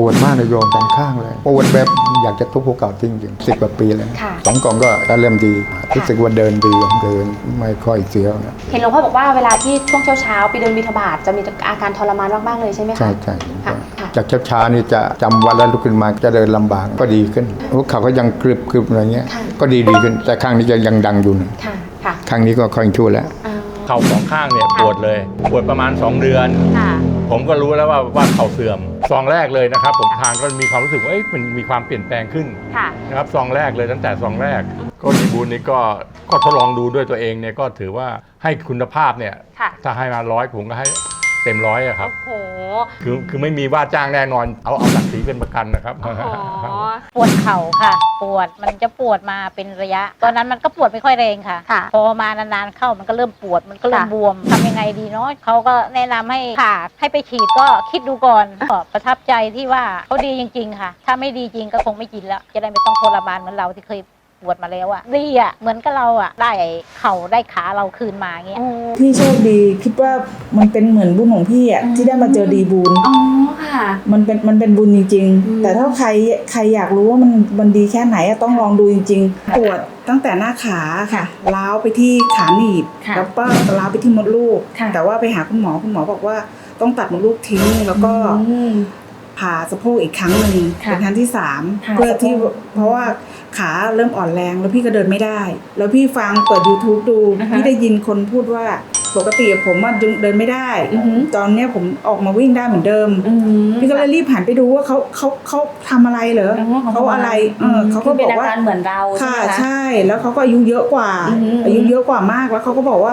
ปวดมากเลยโยมสองข้างเลยปวดแบบอยากจะทุบภูเขาจริงๆสิบกว่าปีแล้วนะค่ะสองกล่องก็ก็เริ่มดีรู้สึกว่าเดินดีเดินไม่ค่อยเสียวนะเห็นหลวงพ่อบอกว่าเวลาที่ช่วงเช้าๆไปเดินบิณฑบาตจะมีอาการทรมานมากๆเลยใช่ไหมคะใช่ใช่ค่ะค่ะจากช้าๆนี่จะจำวันแล้วลุกขึ้นมาจะเดินลำบากก็ดีขึ้นหัวเข่าก็ยังกรึบกรึบอะไรเงี้ยค่ะก็ดีดีขึ้นแต่ข้างนี้จะยังดังอยู่นะค่ะค่ะข้างนี้ก็ค่อยชั่วแล้วอ่าเข่าสองข้างเนี่ยปวดเลยปวดประมาณ 2 เดือนค่ะ ผมก็รู้แล้วว่าว่าเข่าเสื่อมซองแรกเลยนะครับ ผมทานก็มีความรู้สึกว่าเอ๊ะมันมีความเปลี่ยนแปลงขึ้นค่ะ นะครับซองแรกเลยตั้งแต่ซองแรก ก็ดีบูลนี่ก็ก็ทดลองดูด้วยตัวเองเนี่ยก็ถือว่าให้คุณภาพเนี่ยค่ะ ถ้าให้มาร้อยผมก็ให้ เต็มร้อยอะครับ โอ้โห คือคือไม่มีว่าจ้างแน่นอน เอาเอาหลักสีเป็นประกันนะครับโอ้โหปวดเข่าค่ะ ปวดมันจะปวดมาเป็นระยะ ตอนนั้นมันก็ปวดไม่ค่อยแรงค่ะ ค่ะพอมานานๆเข้ามันก็เริ่มปวดมันก็เริ่มค่ะ บวมทำยังไงดีเนาะเขาก็แนะนำให้ผ่าให้ไปฉีดก็คิดดูก่อนก็ประทับใจที่ว่าเขาดีจริง ๆ ค่ะ ถ้าไม่ดีจริงก็คงไม่กินแล้ว จะได้ไม่ต้องทรมานเหมือนเราที่เคยป วดมาแล้วอะดีอะเหมือนกับเราอะได้เข่าได้ขาเราคืนมาเงี้ยโอ้พี่โชคดีคิดว่ามันเป็นเหมือนบุญของพี่อะอืมที่ได้มาเจอดีบุญอ๋อค่ะ มันเป็นมันเป็นบุญจริงอืมๆแต่ถ้าใครใครอยากรู้ว่ามันมันดีแค่ไหนอะต้องลองดูจริง ๆ ปวดตั้งแต่หน้าขาค่ะล้าวไปที่ขาหนีบค่ะแล้วก็ล้าวไปที่มดลูก ค่ะ แต่ว่าไปหาคุณหมอคุณหมอบอกว่าต้องตัดมดลูกทิ้งแล้วก็ อืม ผ่าสะโพกอีกครั้งหนึ่งค่ะเป็นครั้งที่สามค่ะเพื่อที่สะโพกเพราะว่าขาเริ่มอ่อนแรงแล้วพี่ก็เดินไม่ได้ แล้วพี่ฟังเปิด YouTube ดูอ่าฮะพี่ได้ยินคนพูดว่าปกติผมอะเดินไม่ได้อือหือตอนเนี้ยผมออกมาวิ่งได้เหมือนเดิมอืมพี่ก็เลยรีบหันไปดูว่าเขาเขาเขาทำอะไรเหรออ๋อเขาอะไรเออเขาก็คืบอกเป็นว่าอาการเหมือนเราใช่ค่ะไหมคะใช่ แล้วเขาก็อายุเยอะกว่าอือหือออายุเยอะกว่ามากแล้วเขาก็บอกว่า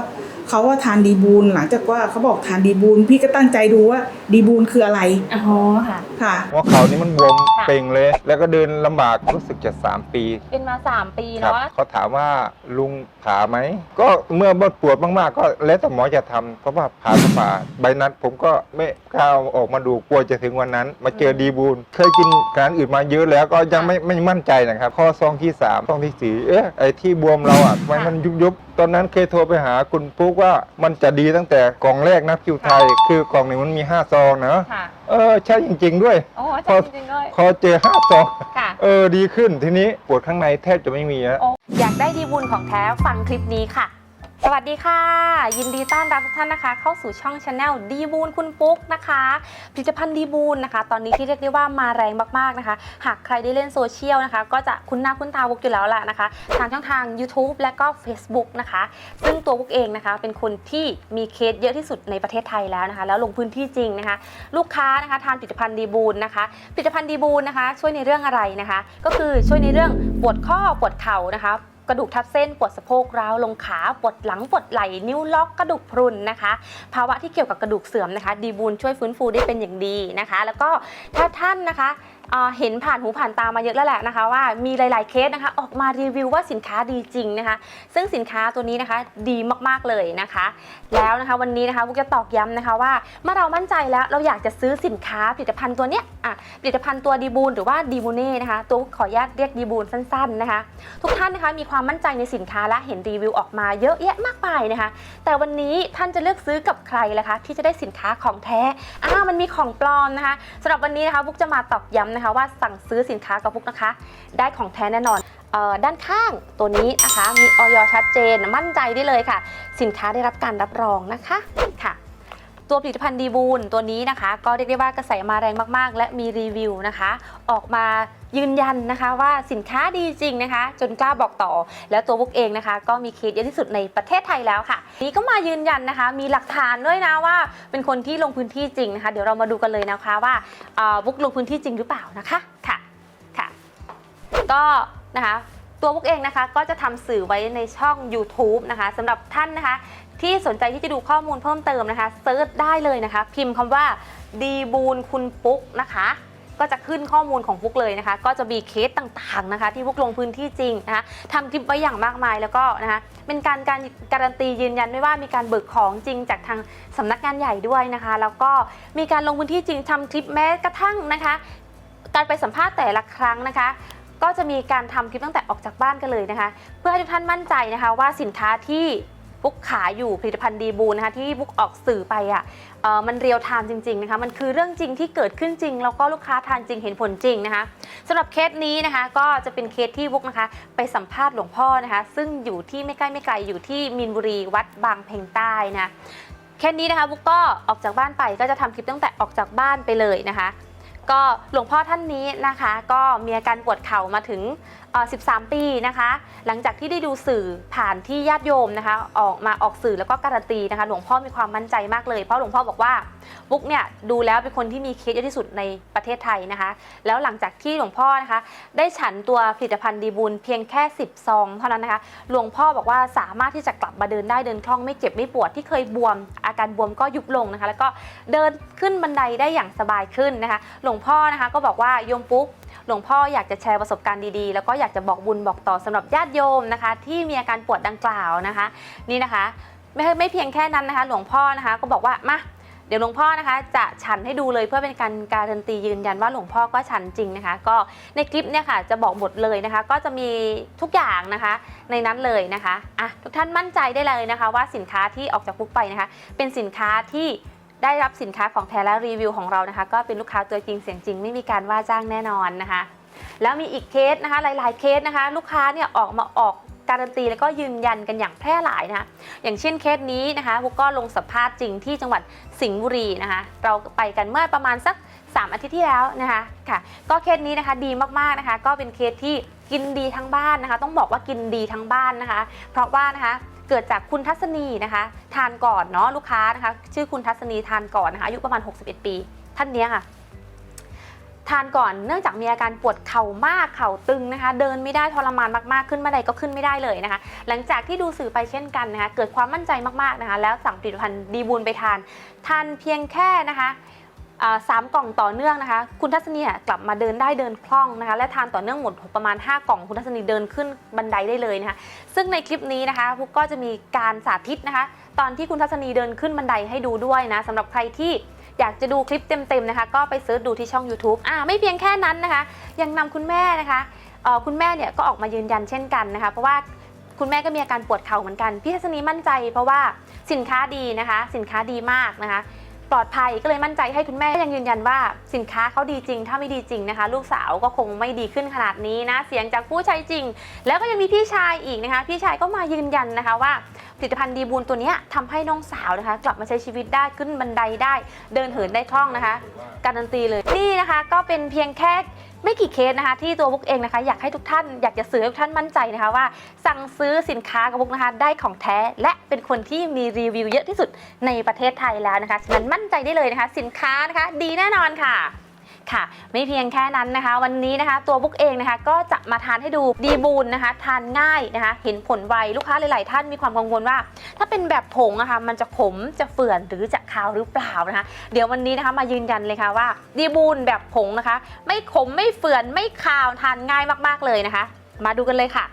เขาว่าทานดีบูลหลังจากว่าเขาบอกทานดีบูลพี่ก็ตั้งใจดูว่าดีบูลคืออะไรอ๋อค่ะ ค่ะหัวเข่านี่มันบวมค่ะเป่งเลย แล้วก็เดินลำบากรู้สึกจะ3ปีเป็นมา 3 ปีครับเนาะเขาถามว่าลุงผ่าไหม ก็เมื่อบดปวดมากๆ ก็แล้วแต่หมอจะทำเพราะว่าผ่าก็ผ่าใบนัดผมก็ไม่กล้าเอาออกมาดูกลัวจะถึงวันนั้น มาเจอดีบูลเคยกินการอื่นมาเยอะแล้วก็ยังไม่ไม่มั่นใจนะครับ ข้อซองที่3ซองที่สี่เอ๊ะไอ้ที่บวมเราอะทำไมมันยุบยุบๆต อนนั้นเคยโทรไปหาคุณปุ๊กว่ามันจะดีตั้งแต่กล่องแรกนะคิวไทย คือกล่องหนึ่งมันมีห้าซองนะค่ะ เออใช่จริง ๆ ด้วย โอ้ใช่จริงๆด้วย พอเจอห้าซองค่ะ เออดีขึ้นทีนี้ปวดข้างในแทบจะไม่มีแล้วโอ้อยากได้ดีบุญของแท้ฟังคลิปนี้ค่ะ สวัสดีค่ะ ยินดีต้อนรับทุกท่านนะคะ เข้าสู่ช่องชาแนลดีบูนคุณปุ๊กนะคะ ผลิตภัณฑ์ดีบูนนะคะ ตอนนี้ที่เรียกได้ว่ามาแรงมากๆนะคะ หากใครได้เล่นโซเชียลนะคะ ก็จะคุ้นหน้าคุ้นตาวุกอยู่แล้วล่ะนะคะทางช่องทาง YouTube และก็ Facebook นะคะ ซึ่งตัววุกเองนะคะ เป็นคนที่มีเคสเยอะที่สุดในประเทศไทยแล้วนะคะ แล้วลงพื้นที่จริงนะคะ ลูกค้านะคะทานผลิตภัณฑ์ดีบูนนะคะผลิตภัณฑ์ดีบูนนะคะ ช่วยในเรื่องอะไรนะคะ ก็คือช่วยในเรื่องปวดข้อปวดเข่านะคะ กระดูกทับเส้นปวดสะโพกร้าวลงขาปวดหลังปวดไหล่นิ้วล็อกกระดูกพรุนนะคะ ภาวะที่เกี่ยวกับกระดูกเสื่อมนะคะ ดีบูนช่วยฟื้นฟูได้เป็นอย่างดีนะคะ แล้วก็ถ้าท่านนะคะ เห็นผ่านหูผ่านตามาเยอะแล้วแหละนะคะ ว่ามีหลาย ๆเคสนะคะ ออกมารีวิวว่าสินค้าดีจริงนะคะ ซึ่งสินค้าตัวนี้นะคะดีมากๆเลยนะคะ แล้วนะคะวันนี้นะคะพวกจะตอกย้ำนะคะว่าเมื่อเรามั่นใจแล้วเราอยากจะซื้อสินค้าผลิตภัณฑ์ตัวเนี้ยอะผลิตภัณฑ์ตัวดีบูนหรือว่าดีบูเน่นะคะตัวขออนุญาตเรียกดีบูนสั้น ๆนะคะ ทุกท่านนะคะมีความมั่นใจในสินค้าและเห็นรีวิวออกมาเยอะแยะมากมายนะคะ แต่วันนี้ท่านจะเลือกซื้อกับใครล่ะคะที่จะได้สินค้าของแท้อ้ามันมีของปลอมนะคะสำหรับวันนี้นะคะพุกจะมาตอกย้ำนะคะว่าสั่งซื้อสินค้ากับพุกนะคะ ได้ของแท้แน่นอนออด้านข้างตัวนี้นะคะ มีออยชัดเจนมั่นใจได้เลยค่ะ สินค้าได้รับการรับรองนะคะค่ะ ตัวผลิตภัณฑ์ดีบูลตัวนี้นะคะ ก็เรียกได้ว่ากระแสมาแรงมากๆ และมีรีวิวนะคะ ออกมา ยืนยันนะคะว่าสินค้าดีจริงนะคะ จนกล้าบอกต่อ แล้วตัวบุ๊กเองนะคะ ก็มีเคสเยอะที่สุดในประเทศไทยแล้วค่ะ นี้ก็มายืนยันนะคะ มีหลักฐานด้วยนะว่า เป็นคนที่ลงพื้นที่จริงนะคะ เดี๋ยวเรามาดูกันเลยนะคะว่าบุ๊กลงพื้นที่จริงหรือเปล่านะคะค่ะค่ะ ก็นะคะตัวพวกเองนะคะก็จะทำสื่อไว้ในช่อง YouTube นะคะสำหรับท่านนะคะ ที่สนใจที่จะดูข้อมูลเพิ่มเติมนะคะเซิร์ชได้เลยนะคะ พิมพ์คำว่าดีบูนคุณปุ๊กนะคะ ก็จะขึ้นข้อมูลของพุกเลยนะคะ ก็จะมีเคสต่างๆนะคะ ที่พุกลงพื้นที่จริงนะคะทำคลิปไว้อย่างมากมายแล้วก็นะคะเป็นการการการันตียืนยันด้วยว่ามีการเบิกของจริงจากทางสำนักงานใหญ่ด้วยนะคะ แล้วก็มีการลงพื้นที่จริงทำคลิปแม้กระทั่งนะคะ การไปสัมภาษณ์แต่ละครั้งนะคะก็จะมีการทำคลิปตั้งแต่ออกจากบ้านกันเลยนะคะ เพื่อให้ทุกท่านมั่นใจนะคะว่าสินค้าที่ บุ๊กขายอยู่ผลิตภัณฑ์ดีบูนนะคะที่บุ๊กออกสื่อไปอะเอ่อมันเรียลไทม์จริงๆนะคะมันคือเรื่องจริงที่เกิดขึ้นจริง แล้วก็ลูกค้าทานจริงเห็นผลจริงนะคะสำหรับเคสนี้นะคะก็จะเป็นเคสที่บุกนะคะไปสัมภาษณ์หลวงพ่อนะคะซึ่งอยู่ที่ไม่ใกล้ไม่ไกลอยู่ที่มินบุรีวัดบางเพ็งใต้นะเคสนี้นะคะบุกก็ออกจากบ้านไปก็จะทำคลิปตั้งแต่ออกจากบ้านไปเลยนะคะ ก็หลวงพ่อท่านนี้นะคะ ก็มีอาการปวดเข่ามาถึง 13 ปีนะคะ หลังจากที่ได้ดูสื่อผ่านที่ญาติโยมนะคะ ออกมาออกสื่อแล้วก็การันตีนะคะ หลวงพ่อมีความมั่นใจมากเลย เพราะหลวงพ่อบอกว่าบุ๊กเนี่ยดูแล้วเป็นคนที่มีเคสเยอะที่สุดในประเทศไทยนะคะ แล้วหลังจากที่หลวงพ่อนะคะ ได้ฉันตัวผลิตภัณฑ์ดีบุญเพียงแค่ 10 ซองเท่านั้นนะคะ หลวงพ่อบอกว่าสามารถที่จะกลับมาเดินได้เดินคล่องไม่เจ็บไม่ปวดที่เคยบวม อาการบวมก็ยุบลงนะคะ แล้วก็เดินขึ้นบันไดได้อย่างสบายขึ้นนะคะหลวงพ่อนะคะ ก็บอกว่าโยมปุ๊กหลวงพ่ออยากจะแชร์ประสบการณ์ดีๆ แล้วก็อยากจะบอกบุญบอกต่อสำหรับญาติโยมนะคะ ที่มีอาการปวดดังกล่าวนะคะ นี่นะคะ ไม่ไม่เพียงแค่นั้นนะคะ หลวงพ่อนะคะก็บอกว่ามาเดี๋ยวหลวงพ่อนะคะจะฉันให้ดูเลยเพื่อเป็นการการันตียืนยันว่าหลวงพ่อก็ฉันจริงนะคะ ก็ในคลิปเนี่ยค่ะจะบอกหมดเลยนะคะ ก็จะมีทุกอย่างนะคะ ในนั้นเลยนะคะอะทุกท่านมั่นใจได้เลยนะคะ ว่าสินค้าที่ออกจากปุ๊กไปนะคะ เป็นสินค้าที่ ได้รับสินค้าของแท้และรีวิวของเรานะคะ ก็เป็นลูกค้าตัวจริงเสียงจริงไม่มีการว่าจ้างแน่นอนนะคะ แล้วมีอีกเคสนะคะ หลาย ๆ เคสนะคะ ลูกค้าเนี่ยออกมาออกการันตีแล้วก็ยืนยันกันอย่างแพร่หลายนะคะอย่างเช่นเคสนี้นะคะพวกก็ลงสัมภาษณ์จริงที่จังหวัดสิงห์บุรีนะคะ เราไปกันเมื่อประมาณสัก 3 อาทิตย์ที่แล้วนะคะค่ะ ก็เคสนี้นะคะดีมากๆนะคะ ก็เป็นเคสที่กินดีทั้งบ้านนะคะ ต้องบอกว่ากินดีทั้งบ้านนะคะ เพราะว่านะคะ เกิดจากคุณทัศนีนะคะ ทานก่อนเนาะลูกค้านะคะ ชื่อคุณทัศนีทานก่อนนะคะอายุประมาณ 61 ปี ท่านเนี้ยค่ะ ทานก่อนเนื่องจากมีอาการปวดเข่ามากเข่าตึงนะคะ เดินไม่ได้ทรมานมากๆขึ้นบันไดก็ขึ้นไม่ได้เลยนะคะ หลังจากที่ดูสื่อไปเช่นกันนะคะ เกิดความมั่นใจมากๆนะคะ แล้วสั่งผลิตภัณฑ์ดีบูลไปทานทานเพียงแค่นะคะ สามกล่องต่อเนื่องนะคะ คุณทัศนีกลับมาเดินได้เดินคล่องนะคะ และทานต่อเนื่องหมดประมาณ 5 กล่อง คุณทัศนีเดินขึ้นบันไดได้เลยนะคะ ซึ่งในคลิปนี้นะคะพวกก็จะมีการสาธิตนะคะ ตอนที่คุณทัศนีเดินขึ้นบันไดให้ดูด้วยนะสำหรับใครที่อยากจะดูคลิปเต็มๆนะคะ ก็ไปเซิร์ชดูที่ช่อง YouTube อ่าไม่เพียงแค่นั้นนะคะ ยังนำคุณแม่นะคะเอ่อคุณแม่เนี่ยก็ออกมายืนยันเช่นกันนะคะ เพราะว่าคุณแม่ก็มีอาการปวดเข่าเหมือนกัน พี่ทัศนีมั่นใจ เพราะว่าสินค้าดีนะคะ สินค้าดีมากนะคะ ปลอดภัยก็เลยมั่นใจให้คุณแม่ยังยืนยันว่าสินค้าเขาดีจริง ถ้าไม่ดีจริงนะคะ ลูกสาวก็คงไม่ดีขึ้นขนาดนี้นะ เสียงจากผู้ใช้จริง แล้วก็ยังมีพี่ชายอีกนะคะ พี่ชายก็มายืนยันนะคะว่าผลิตภัณฑ์ดีบูลตัวนี้ยทำให้น้องสาวนะคะ กลับมาใช้ชีวิตได้ขึ้นบันไดได้ เดินเหินได้คล่องนะคะ การันตีเลยนี่นะคะ ก็เป็นเพียงแค่ ไม่กี่เคสนะคะ ที่ตัวบุ๊กเองนะคะ อยากให้ทุกท่านอยากจะสื่อให้ทุกท่านมั่นใจนะคะว่า สั่งซื้อสินค้ากับบุ๊กนะคะ ได้ของแท้และเป็นคนที่มีรีวิวเยอะที่สุดในประเทศไทยแล้วนะคะฉะนั้นมั่นใจได้เลยนะคะ สินค้านะคะ ดีแน่นอนค่ะ ค่ะ ไม่เพียงแค่นั้นนะคะ วันนี้นะคะ ตัวบุ๊กเองนะคะ ก็จะมาทานให้ดูดีบูนนะคะ ทานง่ายนะคะ เห็นผลไวลูกค้าหลาย ๆ ท่านมีความกังวลว่า ถ้าเป็นแบบผงอะคะมันจะขมจะเฟื่อนหรือจะคาวหรือเปล่านะคะ เดี๋ยววันนี้นะคะมายืนยันเลยค่ะว่าดีบูนแบบผงนะคะ ไม่ขมไม่เฟื่อนไม่คาวทานง่ายมาก ๆ เลยนะคะ มาดูกันเลยค่ะ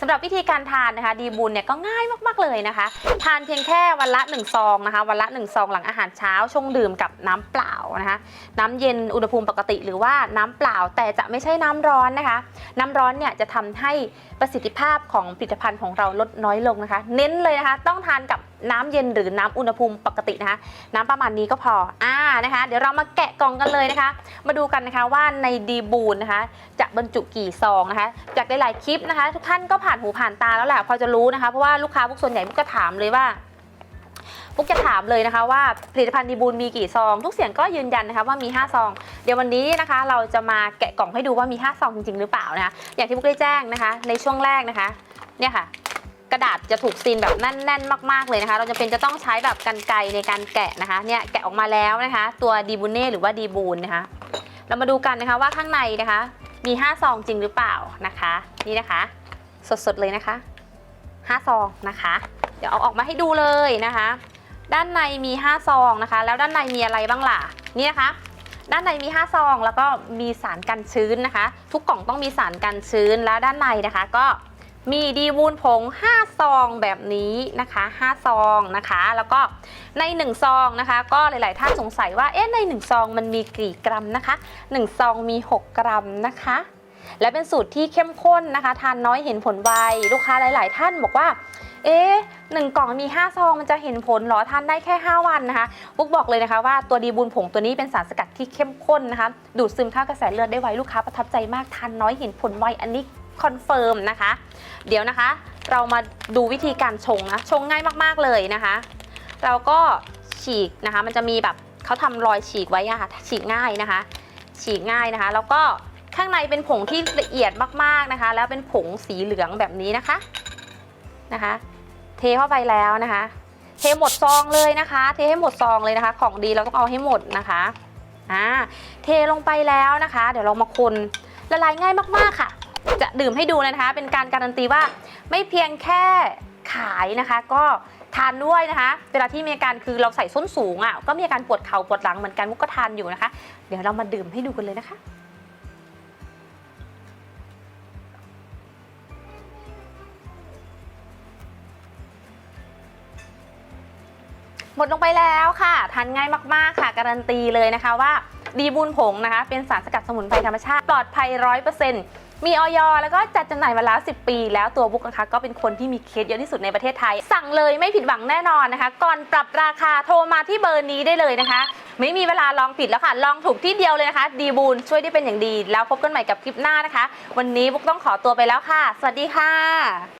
สำหรับวิธีการทานนะคะดีบุญเนี่ยก็ง่ายมากๆเลยนะคะ ทานเพียงแค่วันละ1ซองนะคะวันละ1ซองหลังอาหารเช้าชงดื่มกับน้ำเปล่านะคะน้ำเย็นอุณหภูมิปกติหรือว่าน้ำเปล่าแต่จะไม่ใช่น้ำร้อนนะคะ น้ำร้อนเนี่ยจะทำให้ประสิทธิภาพของผลิตภัณฑ์ของเราลดน้อยลงนะคะ เน้นเลยนะคะ ต้องทานกับ น้ำเย็นหรือน้ำอุณหภูมิปกตินะคะ น้ำประมาณนี้ก็พออ่านะคะ เดี๋ยวเรามาแกะกล่องกันเลยนะคะ มาดูกันนะคะว่าในดีบูนนะคะ จะบรรจุกี่ซองนะคะ จากหลายๆคลิปนะคะ ทุกท่านก็ผ่านหูผ่านตาแล้วแหละพอจะรู้นะคะเพราะว่าลูกค้าพวกส่วนใหญ่พวกก็ถามเลยว่าพวกจะถามเลยนะคะว่าผลิตภัณฑ์ดีบูลมีกี่ซอง ทุกเสียงก็ยืนยันนะคะว่ามี 5 ซอง เดี๋ยววันนี้นะคะ เราจะมาแกะกล่องให้ดูว่ามี 5 ซองจริงๆ หรือเปล่านะคะอย่างที่พวกได้แจ้งนะคะ ในช่วงแรกนะคะ เนี่ยค่ะ กระดาษจะถูกซีนแบบแน่นๆ มากๆเลยนะคะ เราจะเป็นจะต้องใช้แบบกันไกในการแกะนะคะเนี่ยแกะออกมาแล้วนะคะ ตัวดีบูเน่หรือว่าดีบูลนะคะ เรามาดูกันนะคะว่าข้างในนะคะ มี5ซองจริงหรือเปล่านะคะ นี่นะคะ สดๆเลยนะคะ5ซองนะคะ เดี๋ยวเอาออกมาให้ดูเลยนะคะ ด้านในมี5ซองนะคะ แล้วด้านในมีอะไรบ้างล่ะนี่นะคะด้านในมี 5 ซอง แล้วก็มีสารกันชื้นนะคะ ทุกกล่องต้องมีสารกันชื้น แล้วด้านในนะคะ ก็ มีดีวูนผง 5 ซองแบบนี้นะคะ 5 ซองนะคะ แล้วก็ใน 1 ซองนะคะ ก็หลาย ๆ ท่านสงสัยว่า เอ๊ะ ใน 1 ซองมันมีกี่กรัมนะคะ 1 ซองมี 6 กรัมนะคะ และเป็นสูตรที่เข้มข้นนะคะ ทานน้อยเห็นผลไว ลูกค้าหลาย ๆ ท่านบอกว่า เอ๊ะหนึ่งกล่องมี 5 ซองมันจะเห็นผลเหรอทานได้แค่ 5 วันนะคะปุ๊กบอกเลยนะคะว่าตัวดีบูนผงตัวนี้เป็นสารสกัดที่เข้มข้นนะคะ ดูดซึมเข้ากระแสเลือดได้ไวลูกค้าประทับใจมากทานน้อยเห็นผลไวอันนี้ คอนเฟิร์มนะคะ เดี๋ยวนะคะ เรามาดูวิธีการชงนะ ชงง่ายมากๆเลยนะคะ เราก็ฉีกนะคะ มันจะมีแบบเขาทำรอยฉีกไว้อะค่ะ ฉีกง่ายนะคะ ฉีกง่ายนะคะ แล้วก็ข้างในเป็นผงที่ละเอียดมากๆนะคะ แล้วเป็นผงสีเหลืองแบบนี้นะคะนะคะ เทเข้าไปแล้วนะคะ เทหมดซองเลยนะคะ เทให้หมดซองเลยนะคะ ของดีเราต้องเอาให้หมดนะคะอ่าเทลงไปแล้วนะคะ เดี๋ยวเรามาคนละลายง่ายมากๆค่ะ จะดื่มให้ดูเลยนะคะ เป็นการการันตีว่าไม่เพียงแค่ขายนะคะ ก็ทานด้วยนะคะ เวลาที่มีอาการคือเราใส่ส้นสูงอะก็มีอาการปวดเข่าปวดหลังเหมือนกันมุกก็ทานอยู่นะคะ เดี๋ยวเรามาดื่มให้ดูกันเลยนะคะหมดลงไปแล้วค่ะ ทานง่ายมากๆค่ะ การันตีเลยนะคะว่า ดีบุญผงนะคะ เป็นสารสกัดสมุนไพรธรรมชาติ ปลอดภัยร้อยเปอร์เซ็นต์ มีออยแล้วก็จัดจำหน่ายมาแล้ว 10 ปี แล้วตัวบุ๊กนะคะก็เป็นคนที่มีเคสเยอะที่สุดในประเทศไทย สั่งเลยไม่ผิดหวังแน่นอนนะคะ ก่อนปรับราคาโทรมาที่เบอร์นี้ได้เลยนะคะ ไม่มีเวลาลองผิดแล้วค่ะ ลองถูกที่เดียวเลยนะคะ ดีบูลช่วยได้เป็นอย่างดี แล้วพบกันใหม่กับคลิปหน้านะคะ วันนี้บุ๊กต้องขอตัวไปแล้วค่ะ สวัสดีค่ะ